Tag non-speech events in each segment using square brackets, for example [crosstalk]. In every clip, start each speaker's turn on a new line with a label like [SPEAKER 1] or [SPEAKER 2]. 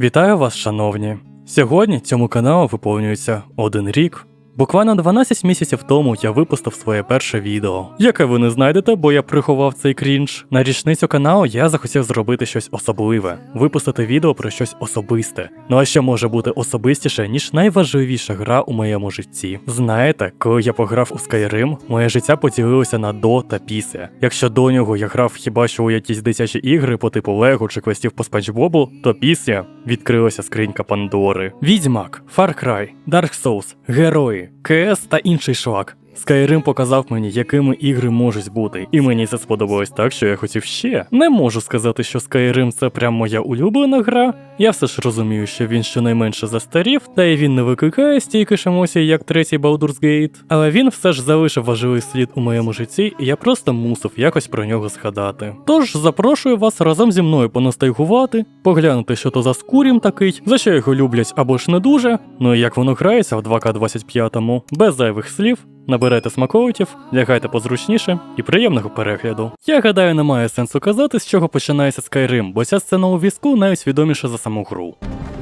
[SPEAKER 1] Вітаю вас, шановні! Сьогодні цьому каналу виповнюється один рік. Буквально 12 місяців тому я випустив своє перше відео, яке ви не знайдете, бо я приховав цей крінж. На річницю каналу я захотів зробити щось особливе, випустити відео про щось особисте. Ну а що може бути особистіше, ніж найважливіша гра у моєму житті? Знаєте, коли я пограв у Skyrim, моє життя поділилося на до та після. Якщо до нього я грав хіба що у якісь дитячі ігри по типу Лего чи квестів по Спанч Бобу, то після відкрилася скринька Пандори. Відьмак, Far Cry, Dark Souls, герої, КС та інший шлак. Skyrim показав мені, якими ігри можуть бути, і мені це сподобалось так, що я хотів ще. Не можу сказати, що Skyrim це прям моя улюблена гра. Я все ж розумію, що він щонайменше застарів, та й він не викликає стільки ж емоцій, як третій Baldur's Gate. Але він все ж залишив важливий слід у моєму житті, і я просто мусив якось про нього згадати. Тож запрошую вас разом зі мною поностальгувати, поглянути, що то за скурім такий, за що його люблять або ж не дуже. Ну і як воно грається в 2К25, без зайвих слів. Наберете смаковитів, лягайте позручніше і приємного перегляду. Я гадаю, немає сенсу казати, з чого починається Skyrim, бо ця сцена у візку навіть за саму гру.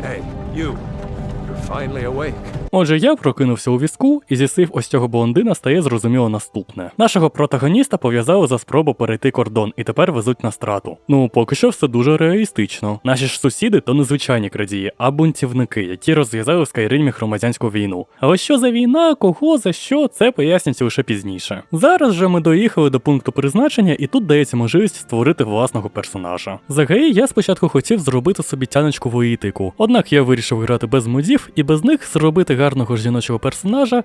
[SPEAKER 2] Hey, you.
[SPEAKER 1] Отже, я прокинувся у візку, і зі слів ось цього блондина стає зрозуміло наступне: нашого протагоніста пов'язали за спробу перейти кордон і тепер везуть на страту. Ну, поки що все дуже реалістично. Наші ж сусіди то не звичайні крадії, а бунтівники, які розв'язали в Скайримі громадянську війну. Але що за війна, кого за що, це пояснюється лише пізніше. Зараз же ми доїхали до пункту призначення, і тут дається можливість створити власного персонажа. Взагалі, я спочатку хотів зробити собі тяночку воїтику, однак я вирішив грати без модів і без них зробити гарного жіночого персонажа.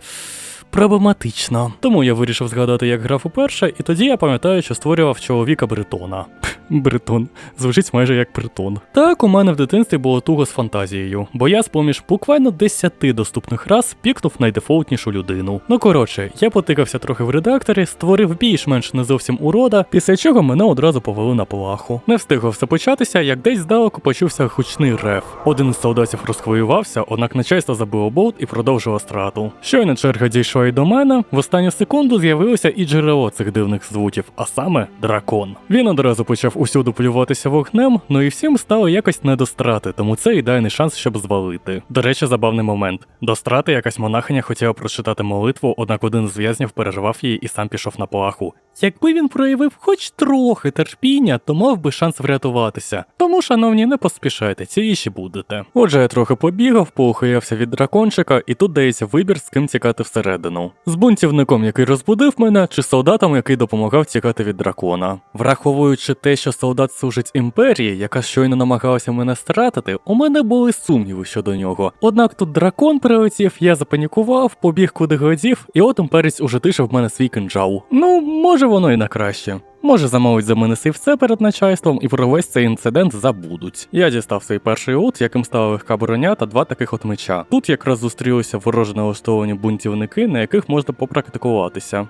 [SPEAKER 1] Проблематично. Тому я вирішив згадати, як грав уперше, і тоді я пам'ятаю, що створював чоловіка Бретона. [laughs] Бретон. Звучить майже як притон. Так, у мене в дитинстві було туго з фантазією, бо я з-поміж буквально 10 доступних раз пікнув найдефолтнішу людину. Ну коротше, я потикався трохи в редакторі, створив більш-менш не зовсім урода, після чого мене одразу повели на плаху. Не встигло все початися, як десь здалеку почувся гучний рев. Один із солдатів розхвилювався, однак начальство забило болт і продовжило страту. Щойно черга дійшла і до мене, в останню секунду з'явилося і джерело цих дивних звуків, а саме дракон. Він одразу почав усюди плюватися вогнем, ну і всім стало якось не до страти, тому це ідеальний шанс, щоб звалити. До речі, забавний момент. До страти якась монахиня хотіла прочитати молитву, однак один з в'язнів перервав її і сам пішов на плаху. Якби він проявив хоч трохи терпіння, то мав би шанс врятуватися. Тому, шановні, не поспішайте, ціліші будете. Отже, я трохи побігав, поухилявся від дракончика, і тут дається вибір, з ким тікати всередину. З бунтівником, який розбудив мене, чи солдатом, який допомагав тікати від дракона. Враховуючи те, що солдат служить імперії, яка щойно намагалася мене стратити, у мене були сумніви щодо нього. Однак тут дракон прилетів, я запанікував, побіг куди глядів, і от імперець уже тишив в мене свій кинджал. Ну, може воно і на краще. Може замовить за мене сивце перед начальством і про весь цей інцидент забудуть. Я дістав свій перший ут, яким стала легка броня та два таких от меча. Тут якраз зустрілися вороже налаштовані бунтівники, на яких можна попрактикуватися.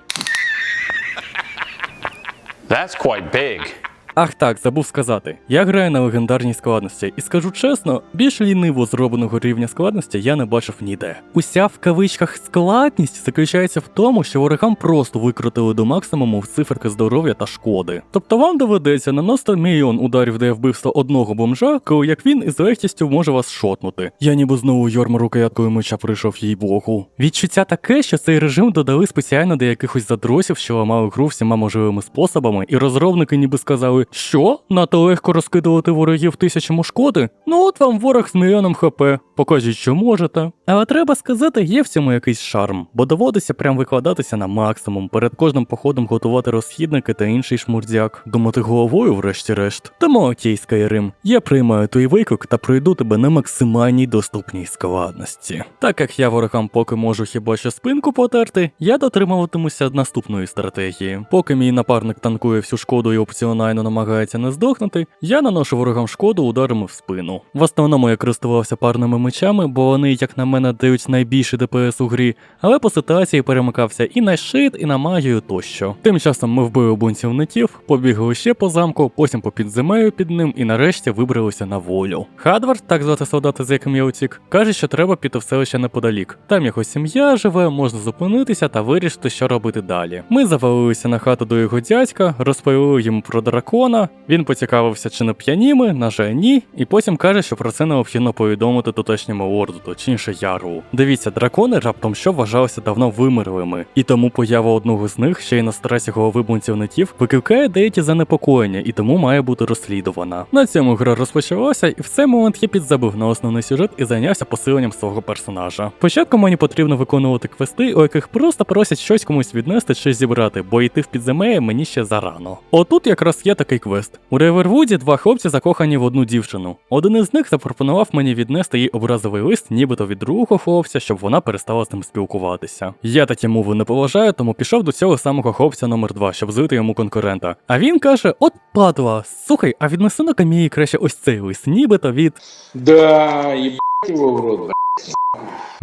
[SPEAKER 3] That's quite big.
[SPEAKER 1] Ах так, забув сказати. Я граю на легендарній складності, і скажу чесно, більш ліниво зробленого рівня складності я не бачив ніде. Уся в кавичках складність заключається в тому, що ворогам просто викрутили до максимуму циферки здоров'я та шкоди. Тобто вам доведеться наносити мільйон ударів для вбивства одного бомжа, коли як він із легкістю може вас шотнути. Я ніби знову йорма рукояткою меча прийшов їй богу. Відчуття таке, що цей режим додали спеціально для якихось задросів, що ламали гру всіма можливими способами, і розробники ніби сказали, що надто легко розкидувати ворогів тисячами шкоди. Ну от вам ворог з мільйоном хп. Покажіть, що можете. Але треба сказати, є в цьому якийсь шарм, бо доводиться прям викладатися на максимум, перед кожним походом готувати розхідники та інший шмурдяк, думати головою, врешті-решт. Тому окей, Skyrim, я приймаю твій виклик та пройду тебе на максимальній доступній складності. Так як я ворогам поки можу хіба що спинку потерти, я дотримуватимуся наступної стратегії. Поки мій напарник танкує всю шкоду і опціонально намагається не здохнути, я наношу ворогам шкоду ударами в спину. В основному я користувався парними мечами бо вони, як на мене, дають найбільший ДПС у грі, але по ситуації перемикався і на щит, і на магію тощо. Тим часом ми вбили бунтівників, побігли ще по замку, потім по підземелю під ним і нарешті вибралися на волю. Хадвард, так звати солдата, з яким я утік, каже, що треба піти в селище неподалік. Там його сім'я живе, можна зупинитися та вирішити, що робити далі. Ми завалилися на хату до його дядька, розповіли йому про дракона. Він поцікавився, чи не п'яні ми, на жаль, ні, і потім каже, що про це необхідно повідомити тутешньому лорду, точніше яру. Дивіться, дракони раптом що вважалися давно вимерлими, і тому поява одного з них, ще й на стресі голови бунтівників, викликає деякі занепокоєння, і тому має бути розслідувана. На цьому гра розпочалася, і в цей момент я підзабив на основний сюжет і зайнявся посиленням свого персонажа. Спочатку мені потрібно виконувати квести, у яких просто просять щось комусь віднести чи зібрати, бо йти в підземелля мені ще зарано. Отут якраз є такий квест. У Ревервуді два хлопці закохані в одну дівчину. Один із них запропонував мені віднести їй образовий лист, нібито від другого хлопця, щоб вона перестала з ним спілкуватися. Я такі мови не поважаю, тому пішов до цього самого хлопця номер 2 щоб злити йому конкурента. А він каже: От падла, слухай, а віднеси на камії краще ось цей лист, нібито від.
[SPEAKER 4] Да, ебать его в рот.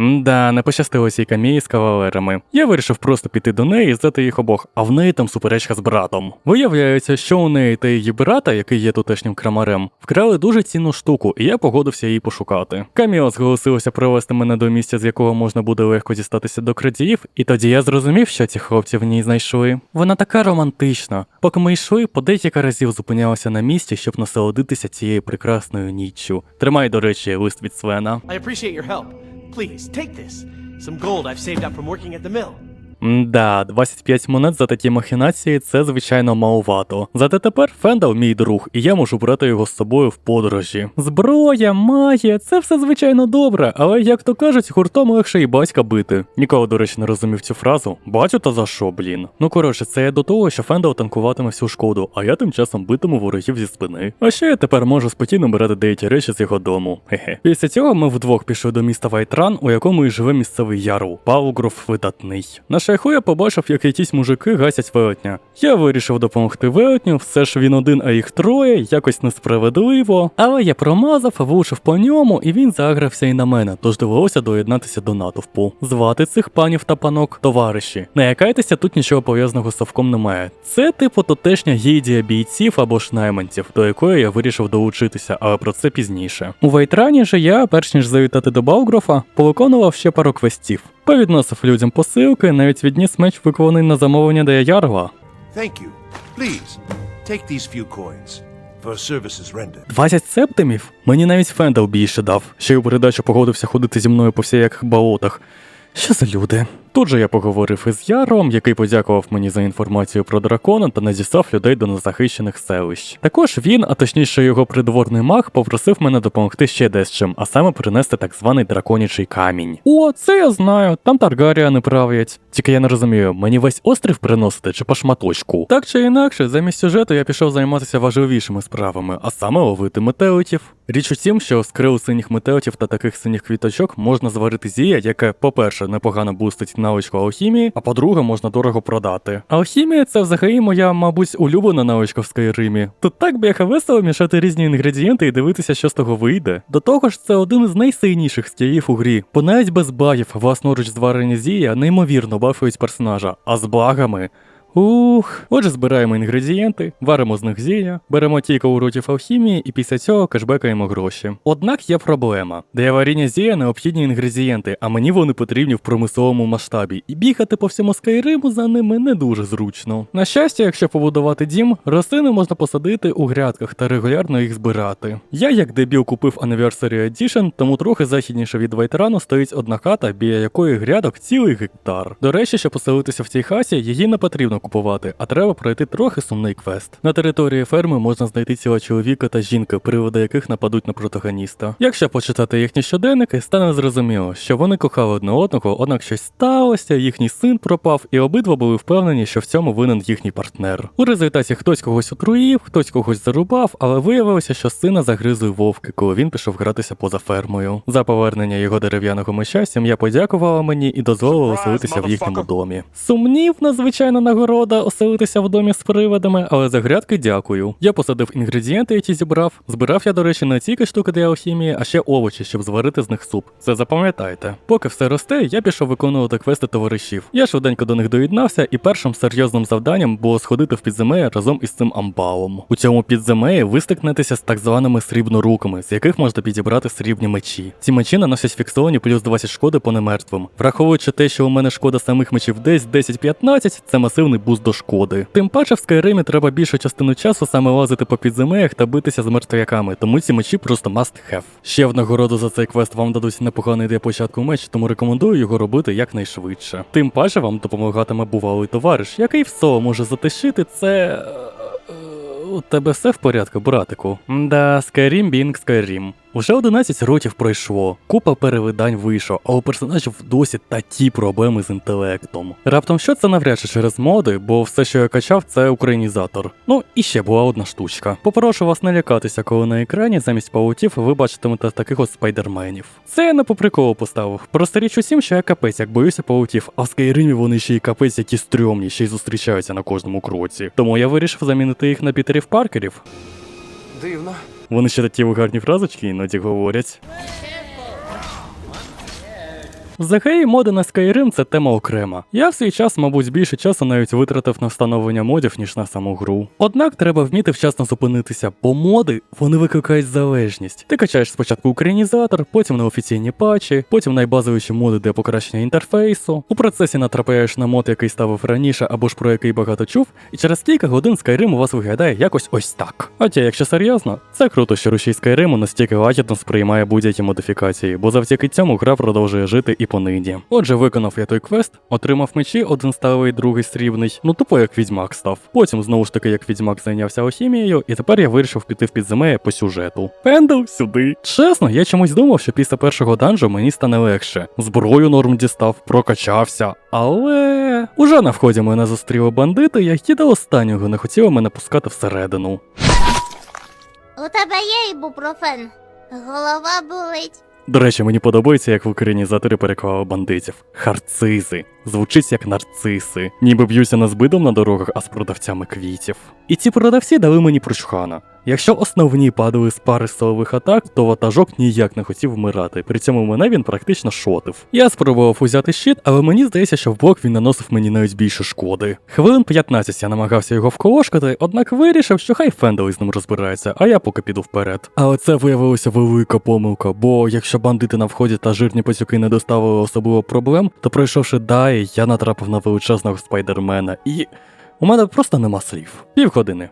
[SPEAKER 1] Да, не пощастило цій камії з кавалерами. Я вирішив просто піти до неї і здати їх обох, а в неї там суперечка з братом. Виявляється, що у неї та її брата, який є тутешнім крамарем, вкрали дуже цінну штуку, і я погодився її пошукати. Каміо зголосилося привезти мене до місця, з якого можна буде легко дістатися до крадіїв, і тоді я зрозумів, що ці хлопці в ній знайшли. Вона така романтична. Поки ми йшли, по декілька разів зупинялася на місці, щоб насолодитися цією прекрасною ніччю. Тримай, до речі, лист від Свена.
[SPEAKER 5] I appreciate your help. Please, take this. Some gold I've saved up from working at the mill.
[SPEAKER 1] Да, 25 монет за такі махінації це звичайно маловато. Зате тепер Фендал мій друг, і я можу брати його з собою в подорожі. Зброя, магія, це все звичайно добре, але як то кажуть, гуртом легше і батька бити. Ніколи, до речі, не розумів цю фразу. Батю та за що, блін? Ну коротше, це я до того, що Фендал танкуватиме всю шкоду, а я тим часом битиму ворогів зі спини. А ще я тепер можу спокійно брати деякі речі з його дому. Хе-хе. Після цього ми вдвох пішли до міста Вайтран, у якому і живе місцевий ярл. Паугров видатний. На шляху я побачив, як якісь мужики гасять велетня. Я вирішив допомогти велетню, все ж він один, а їх троє, якось несправедливо. Але я промазав, влучив по ньому, і він загрався і на мене, тож довелося доєднатися до натовпу. Звати цих панів та панок товариші. Не якайтеся, тут нічого пов'язаного з совком немає. Це типу тутешня гільдія бійців або ж найманців, до якої я вирішив долучитися, але про це пізніше. У Вайтрані же я, перш ніж завітати до Балгрофа, повиконував ще пару квестів. Повідносив людям посилки, навіть відніс меч викований на замовлення Дея Ярла.
[SPEAKER 6] Двадцять you. Please, take these few coins for services rendered.
[SPEAKER 1] 20 септимів? Мені навіть Фендал більше дав, що й у передачу погодився ходити зі мною по всіяких болотах. Що за люди? Тут же я поговорив із Яром, який подякував мені за інформацію про дракона та надіслав людей до незахищених селищ. Також він, а точніше його придворний маг, попросив мене допомогти ще дещим, а саме принести так званий драконячий камінь. О, це я знаю, там Таргаріани правлять. Тільки я не розумію, мені весь острів приносити чи по шматочку. Так чи інакше, замість сюжету я пішов займатися важливішими справами, а саме ловити метеотів. Річ у тім, що з крил синіх метеотів та таких синіх квіточок можна зварити зія, яке, по-перше, непогано бустить навичку алхімії, а по-друге, можна дорого продати. Алхімія це взагалі моя, мабуть, улюблена навичка в Скайримі. Тут так бляха весело мішати різні інгредієнти і дивитися, що з того вийде. До того ж, це один із найсильніших скілів у грі, бо навіть без багів власноруч зварені зія неймовірно бафують персонажа, а з багами. Ух, отже, збираємо інгредієнти, варимо з них зілля, беремо кілька уроків алхімії і після цього кешбекаємо гроші. Однак є проблема. Для варіння зілля необхідні інгредієнти, а мені вони потрібні в промисловому масштабі, і бігати по всьому скайриму за ними не дуже зручно. На щастя, якщо побудувати дім, рослини можна посадити у грядках та регулярно їх збирати. Я, як дебіл, купив Anniversary Edition, тому трохи західніше від Вайтрану стоїть одна хата, біля якої грядок цілий гектар. До речі, щоб поселитися в цій хаті, її не потрібно купувати, а треба пройти трохи сумний квест. На території ферми можна знайти цілого чоловіка та жінки, приводи яких нападуть на протагоніста. Якщо почитати їхні щоденники, стане зрозуміло, що вони кохали одне одного, однак щось сталося, їхній син пропав, і обидва були впевнені, що в цьому винен їхній партнер. У результаті хтось когось отруїв, хтось когось зарубав, але виявилося, що сина загризли вовки, коли він пішов гратися поза фермою. За повернення його дерев'яного меча сім'я подякувала мені і дозволила оселитися в їхньому домі. Сумнівна, звичайно, нагорода нагорода оселитися в домі з привидами, але за грядки дякую. Я посадив інгредієнти, які зібрав. Збирав я, до речі, не тільки штуки для алхімії, а ще овочі, щоб зварити з них суп. Це запам'ятайте. Поки все росте, я пішов виконувати квести товаришів. Я швиденько до них доєднався, і першим серйозним завданням було сходити в підземелля разом із цим амбалом. У цьому підземелі ви стикнетеся з так званими срібноруками, з яких можна підібрати срібні мечі. Ці мечі наносять фіксовані плюс 20 шкоди по немертвим. Враховуючи те, що у мене шкода самих мечів десь 10-15, це масивний буст до шкоди. Тим паче в Скайримі треба більшу частину часу саме лазити по підземеллях та битися з мертвяками, тому ці мечі просто must have. Ще в нагороду за цей квест вам дадуть непоганий для початку меч, тому рекомендую його робити якнайшвидше. Тим паче вам допомагатиме бувалий товариш, який все може затишити це. е, У тебе все в порядку, братику? Да, Skyrim Bing Skyrim. Уже 11 років пройшло, купа перевидань вийшло, а у персонажів досі такі проблеми з інтелектом. Раптом що це навряд чи через моди, бо все, що я качав, це українізатор. Ну і ще була одна штучка. Попрошу вас не лякатися, коли на екрані замість паутів ви бачитимете таких от спайдерменів. Це я не по приколу поставив. Просто річ усім, що я капець, як боюся паутів, а в Скайримі вони ще й капець, які стрьомні, ще й зустрічаються на кожному кроці. Тому я вирішив замінити їх на Пітерів Паркерів.
[SPEAKER 2] Дивно.
[SPEAKER 1] Вони ще такі гарні фразочки іноді говорять. Взагалі, моди на Skyrim – це тема окрема. Я в свій час, мабуть, більше часу навіть витратив на встановлення модів, ніж на саму гру. Однак треба вміти вчасно зупинитися, бо моди вони викликають залежність. Ти качаєш спочатку українізатор, потім на офіційні патчі, потім найбазовіші моди для покращення інтерфейсу. У процесі натрапляєш на мод, який ставив раніше або ж про який багато чув, і через кілька годин Skyrim у вас виглядає якось ось так. Хоча, якщо серйозно, це круто, що рушій Skyrim настільки лагідно сприймає будь-які модифікації, бо завдяки цьому гра продовжує жити і понині. Отже, виконав я той квест, отримав мечі, один сталевий, другий срібний, ну тупо як відьмак став. Потім знову ж таки, як відьмак зайнявся алхімією, і тепер я вирішив піти в підземелля по сюжету. Пендл сюди. Чесно, я чомусь думав, що після першого данжу мені стане легше. Зброю норм дістав, прокачався. Але уже на вході мене зустріли бандити, які до останнього не хотіли мене пускати всередину.
[SPEAKER 7] У тебе є ібупрофен? Голова болить.
[SPEAKER 1] До речі, мені подобається, як в українізаторі переклали бандитів. Харцизи. Звучить як нарциси. Ніби б'юся не з бидом на дорогах, а з продавцями квітів. І ці продавці дали мені прочхана. Якщо основні падали з пари силових атак, то ватажок ніяк не хотів вмирати. При цьому мене він практично шотив. Я спробував узяти щит, але мені здається, що в блок він наносив мені навіть більше шкоди. Хвилин 15 я намагався його вколошкати, однак вирішив, що хай Фендел з ним розбирається, а я поки піду вперед. Але це виявилося велика помилка, бо якщо бандити на вході та жирні пацюки не доставили особливо проблем, то пройшовши далі, я натрапив на величезного спайдермена і. У мене просто нема слів. Півгодини.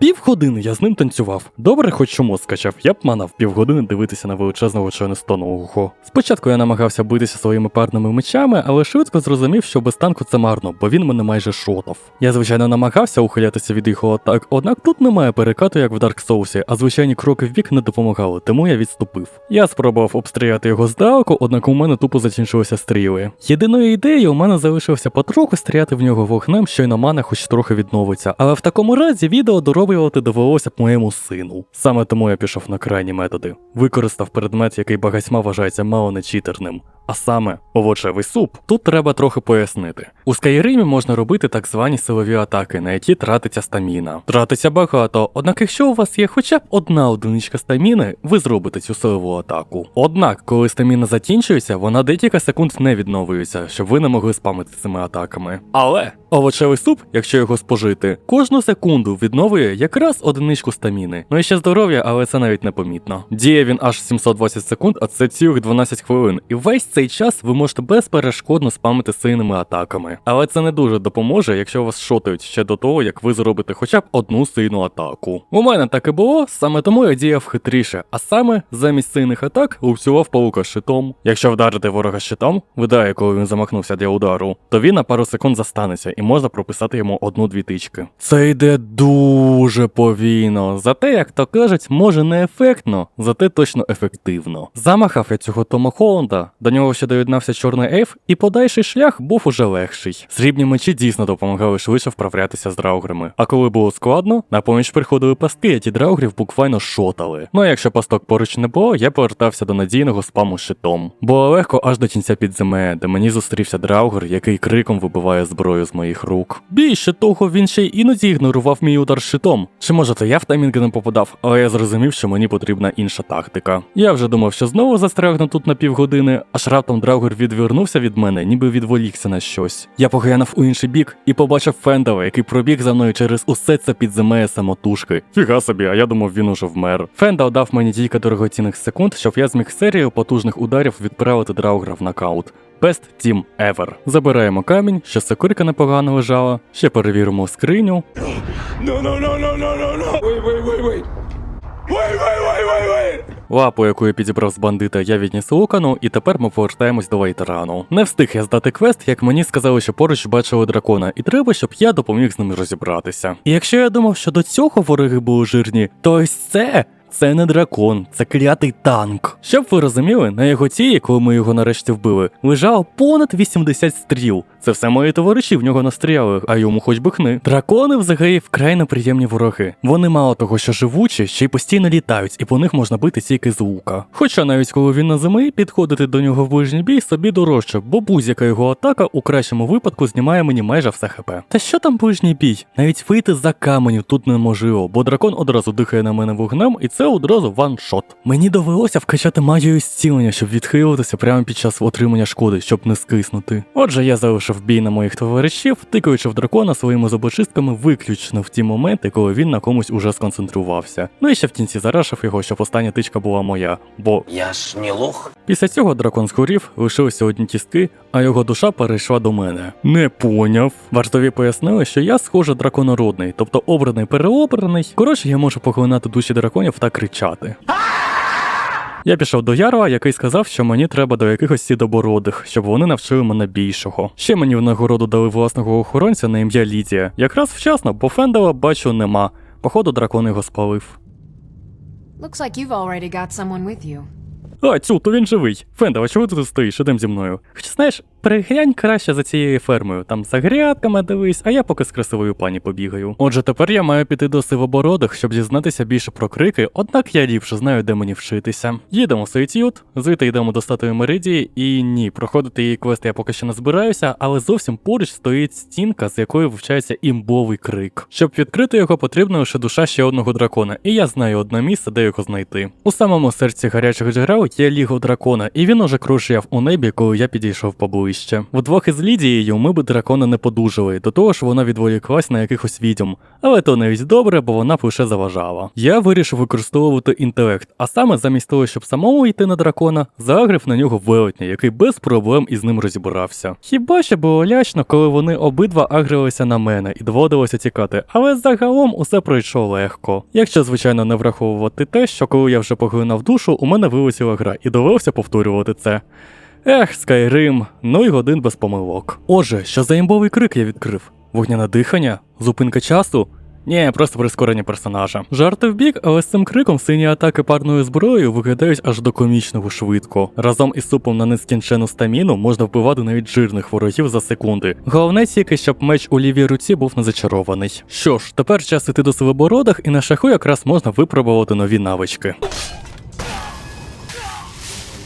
[SPEAKER 1] Півгодини я з ним танцював. Добре, хоч чому скачав, я б манав півгодини дивитися на величезного членистоногого. Спочатку я намагався битися своїми парними мечами, але швидко зрозумів, що без танку це марно, бо він мене майже шотав. Я, звичайно, намагався ухилятися від його атак, однак тут немає перекату, як в Dark Souls, а звичайні кроки в бік не допомагали, тому я відступив. Я спробував обстріляти його здалеку, однак у мене тупо закінчилися стріли. Єдиною ідеєю у мене залишилося потроху стріляти в нього вогнем, щойно мана хоч трохи відновиться. Але в такому разі відео дороблювати довелося б моєму сину. Саме тому я пішов на крайні методи. Використав предмет, який багатьма вважається мало не читерним. А саме овочевий суп. Тут треба трохи пояснити. У Скайримі можна робити так звані силові атаки, на які тратиться стаміна. Тратиться багато, однак якщо у вас є хоча б одна одиничка стаміни, ви зробите цю силову атаку. Однак, коли стаміна закінчується, вона декілька секунд не відновлюється, щоб ви не могли спамити цими атаками. Але овочевий суп, якщо його спожити, кожну секунду відновлює якраз одиничку стаміни. Ну і ще здоров'я, але це навіть не помітно. Діє він аж 720 секунд, а це цілих 12 хвилин. І весь цей час ви можете безперешкодно спамити сильними атаками. Але це не дуже допоможе, якщо вас шотають ще до того, як ви зробите хоча б одну сильну атаку. У мене так і було, саме тому я діяв хитріше, а саме замість сильних атак лупцював паука щитом. Якщо вдарити ворога щитом, видає, коли він замахнувся для удару, то він на пару секунд застанеться і можна прописати йому одну-дві тички. Це йде дуже повільно. Зате, як то кажуть, може не ефектно, зате точно ефективно. Замахав я цього Тома Холланда, до нього нього ще доєднався чорний ейф, і подальший шлях був уже легший. Срібні мечі дійсно допомагали швидше вправлятися з драуграми. А коли було складно, на поміч приходили пастки, які драугрів буквально шотали. Ну а якщо пасток поруч не було, я повертався до надійного спаму щитом. Було легко аж до кінця підземелля, де мені зустрівся драугер, який криком вибиває зброю з моїх рук. Більше того, він ще й іноді ігнорував мій удар щитом. Чи може то я в таймінги не попадав, але я зрозумів, що мені потрібна інша тактика. Я вже думав, що знову застрягну тут на півгодини, аж раптом драугер відвернувся від мене, ніби відволікся на щось. Я поглянув у інший бік і побачив Фендала, який пробіг за мною через усе це підземеє самотужки. Фіга собі, а я думав, він уже вмер. Фендал дав мені кілька дорогоцінних секунд, щоб я зміг серію потужних ударів відправити драугера в нокаут. Best Team Ever. Забираємо камінь, що сокирка непогано лежала. Ще перевіримо скриню. Лапу, яку я підібрав з бандита, я відніс лукану, і тепер ми повертаємось до вейтерану. Не встиг я здати квест, як мені сказали, що поруч бачили дракона, і треба, щоб я допоміг з ними розібратися. І якщо я думав, що до цього вороги були жирні, то ось це. Це не дракон, це клятий танк. Щоб ви розуміли, на його тілі, коли ми його нарешті вбили, лежало понад 80 стріл. Це все мої товариші в нього настріляли, а йому хоч би хни. Дракони взагалі вкрай неприємні вороги. Вони мало того, що живучі, ще й постійно літають, і по них можна бити тільки з лука. Хоча навіть коли він на землі, підходити до нього в ближній бій собі дорожче, бо будь-яка його атака у кращому випадку знімає мені майже все хп. Та що там ближній бій? Навіть вийти за каменю тут неможливо, бо дракон одразу дихає на мене вогнем, і це одразу ваншот. Мені довелося вкачати магію зцілення, щоб відхилитися прямо під час отримання шкоди, щоб не скиснути. Отже, я залишив бій на моїх товаришів, тикаючи в дракона своїми зубочистками виключно в ті моменти, коли він на комусь уже сконцентрувався. Ну і ще в кінці зарашив його, щоб остання тичка була моя, бо
[SPEAKER 8] Я ж не лох.
[SPEAKER 1] Після цього дракон згорів, лишилися одні кістки, а його душа перейшла до мене. Не поняв. Вартові пояснили, що я схоже драконородний, тобто обраний переобраний. Коротше, я можу поглинати душі драконів та кричати. Я пішов до Ярва, який сказав, що мені треба до якихось сідобородих, щоб вони навчили мене більшого. Ще мені в нагороду дали власного охоронця на ім'я Лідія. Якраз вчасно, бо Фендела бачу нема. Походу, дракон його спалив.
[SPEAKER 9] Looks like you've already got someone with you.
[SPEAKER 1] А, цю, то він живий. Фендала, чого ти тут стоїш? Ідем зі мною. Хоча знаєш, переглянь краще за цією фермою. Там за грядками дивись, а я поки з красивою пані побігаю. Отже, тепер я маю піти до сивобородих, щоб дізнатися більше про крики, однак я ліпше знаю, де мені вчитися. Їдемо в Сейтют, звідти йдемо до статуї Меридії, і ні, проходити її квест я поки що не збираюся, але зовсім поруч стоїть стінка, з якої вивчається імбовий крик. Щоб відкрити його, потрібна лише душа ще одного дракона, і я знаю одне місце, де його знайти. У самому серці гарячих джерел є ліго дракона, і він уже кружляв у небі, коли я підійшов поближче. Вдвох із Лідією ми б дракона не подужали, до того ж вона відволіклась на якихось відьом. Але то навіть добре, бо вона б лише заважала. Я вирішив використовувати інтелект, а саме замість того, щоб самому йти на дракона, заагрив на нього велетня, який без проблем із ним розібрався. Хіба що було лячно, коли вони обидва агрилися на мене і доводилося тікати, але загалом усе пройшло легко. Якщо, звичайно, не враховувати те, що коли я вже поглинав душу, у мене вилетіла гра і довелося повторювати це. Ех, Скайрим, ну й годин без помилок. Отже, що за імбовий крик я відкрив? Вогняне дихання? Зупинка часу? Ні, просто прискорення персонажа. Жарти в бік, але з цим криком сині атаки парною зброєю виглядають аж до комічного швидко. Разом із супом на нескінчену стаміну можна вбивати навіть жирних ворогів за секунди. Головне тільки, щоб меч у лівій руці був не зачарований. Що ж, тепер час іти до сивобородах, і на шаху якраз можна випробувати нові навички.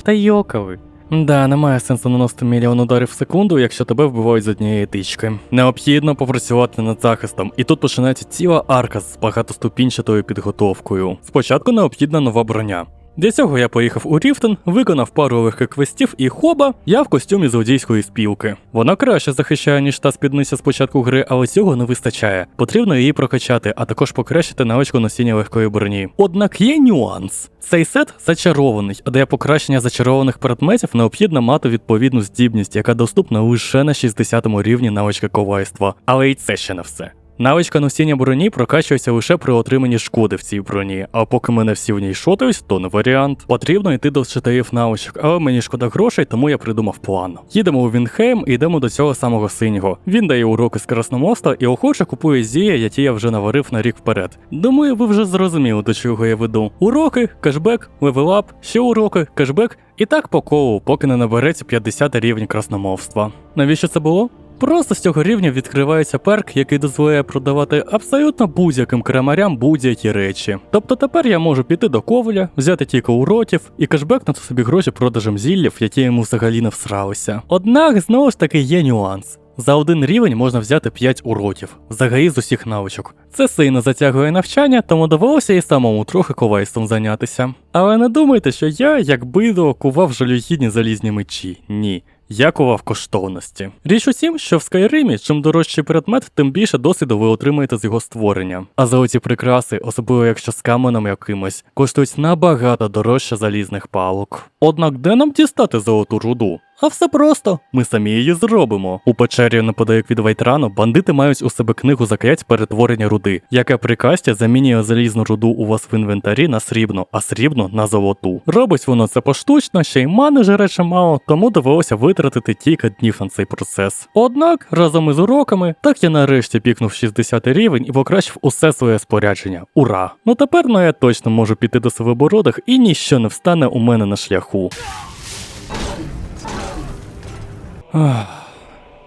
[SPEAKER 1] Та йокали. Да, немає сенсу наносити мільйон ударів в секунду, якщо тебе вбивають з однієї тички. Необхідно попрацювати над захистом, і тут починається ціла арка з багатоступінчатою підготовкою. Спочатку необхідна нова броня. Для цього я поїхав у Ріфтон, виконав пару легких квестів і хоба, я в костюмі злодійської спілки. Вона краще захищає, ніж та спідниця з початку гри, але цього не вистачає. Потрібно її прокачати, а також покращити навичку носіння легкої броні. Однак є нюанс. Цей сет зачарований, а для покращення зачарованих предметів необхідно мати відповідну здібність, яка доступна лише на 60 рівні навички ковайства. Але й це ще не все. Навичка носіння броні прокачується лише при отриманні шкоди в цій броні, а поки мене всі в ній шотають, то не варіант. Потрібно йти до читаїв навичок, але мені шкода грошей, тому я придумав план. Їдемо у Вінхейм і йдемо до цього самого синього. Він дає уроки з красномоста і охоче купує зія, які я вже наварив на рік вперед. Думаю, ви вже зрозуміли, до чого я веду. Уроки, кешбек, левелап, ще уроки, кешбек, і так по колу, поки не набереться 50 рівень красномовства. Навіщо це було? Просто з цього рівня відкривається перк, який дозволяє продавати абсолютно будь-яким крамарям будь-які речі. Тобто тепер я можу піти до коваля, взяти кілька уроків і кешбекнути собі гроші продажем зіллів, які йому взагалі не всралися. Однак знову ж таки є нюанс. За один рівень можна взяти 5 уроків, взагалі з усіх навичок. Це сильно затягує навчання, тому довелося і самому трохи ковайством зайнятися. Але не думайте, що я, як бидо, кував жалюгідні залізні мечі. Ні. Я в коштовності. Річ у тім, що в Скайримі, чим дорожчий предмет, тим більше досвіду ви отримаєте з його створення. А золоті прикраси, особливо якщо з каменем якимось, коштують набагато дорожче залізних палок. Однак де нам дістати золоту руду? А все просто, ми самі її зробимо. У печері неподалік від Вайтрану бандити мають у себе книгу заклять перетворення руди, яка при касті замінює залізну руду у вас в інвентарі на срібну, а срібну на золоту. Робить воно це поштучно, ще й мани жере чимало, тому довелося витратити кілька днів на цей процес. Однак, разом із уроками, так я нарешті пікнув 60 рівень і покращив усе своє спорядження. Ура! Ну тепер ну я точно можу піти до сивобородих і ніщо не встане у мене на шляху.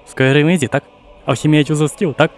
[SPEAKER 1] Скайреміді, так? Алхімія юзер скіл, так?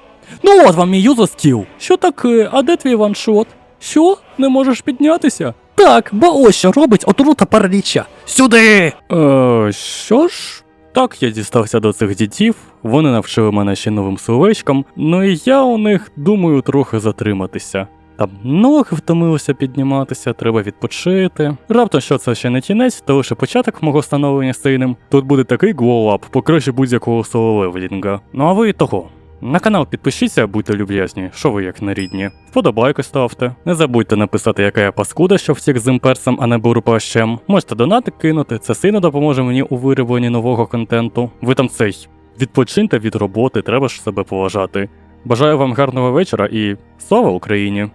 [SPEAKER 1] Ну от вам мій юзер скіл. Що таке? А де твій ваншот? Що? Не можеш піднятися? Так, бо ось що робить отрута параліча. Сюди! Е, що ж? Так, я дістався до цих дітів, вони навчили мене ще новим словечкам, ну і я у них думаю трохи затриматися. Там ноги втомилися підніматися, треба відпочити. Раптом, що це ще не кінець, то лише початок мого становлення сильним. Тут буде такий глоуап, покраще будь-якого соло-левелінга. Ну а ви і того. На канал підпишіться, будьте люб'язні, що ви як на рідні. Вподобайку ставте. Не забудьте написати, яка я паскуда, що втік з імперсом, а не буру плащем. Можете донати кинути, це сильно допоможе мені у виробленні нового контенту. Ви там цей. Відпочиньте від роботи, треба ж себе поважати. Бажаю вам гарного вечора і слава Україні!